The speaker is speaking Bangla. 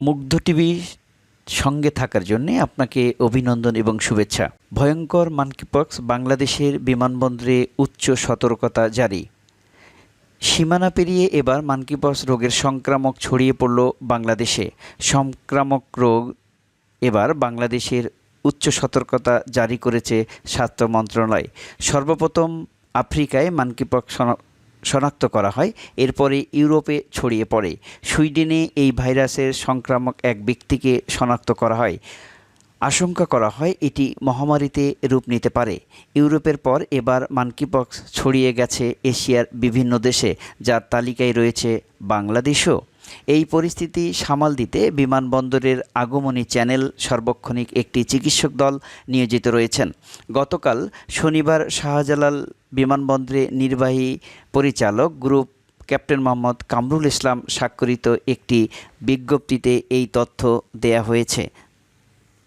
মুগ্ধ টিভি সঙ্গে থাকার জন্য আপনাকে অভিনন্দন এবং শুভেচ্ছা। ভয়ঙ্কর মানকিপক্স বাংলাদেশের বিমানবন্দরে উচ্চ সতর্কতা জারি। সীমানা পেরিয়ে এবার মানকিপক্স রোগের সংক্রামক ছড়িয়ে পড়ল বাংলাদেশে। সংক্রামক রোগ এবার বাংলাদেশের উচ্চ সতর্কতা জারি করেছে স্বাস্থ্য মন্ত্রণালয়। সর্বপ্রথম আফ্রিকায় মানকিপক্স শনাক্ত করা হয়, এরপরে ইউরোপে ছড়িয়ে পড়ে। সুইডেনে এই ভাইরাসের সংক্রামক এক ব্যক্তিকে শনাক্ত করা হয়। আশঙ্কা করা হয় এটি মহামারীতে রূপ নিতে পারে। ইউরোপের পর এবার মানকিপক্স ছড়িয়ে গেছে এশিয়ার বিভিন্ন দেশে। যার তালিকায় রয়েছে বাংলাদেশও। এই পরিস্থিতি সামাল দিতে বিমানবন্দরের আগমনী চ্যানেল সর্বক্ষণিক একটি চিকিৎসক দল নিয়োজিত রয়েছেন। গতকাল শনিবার শাহজালাল বিমানবন্দরে নির্বাহী পরিচালক গ্রুপ ক্যাপ্টেন মোহাম্মদ কামরুল ইসলাম স্বাক্ষরিত একটি বিজ্ঞপ্তিতে এই তথ্য দেয়া হয়েছে।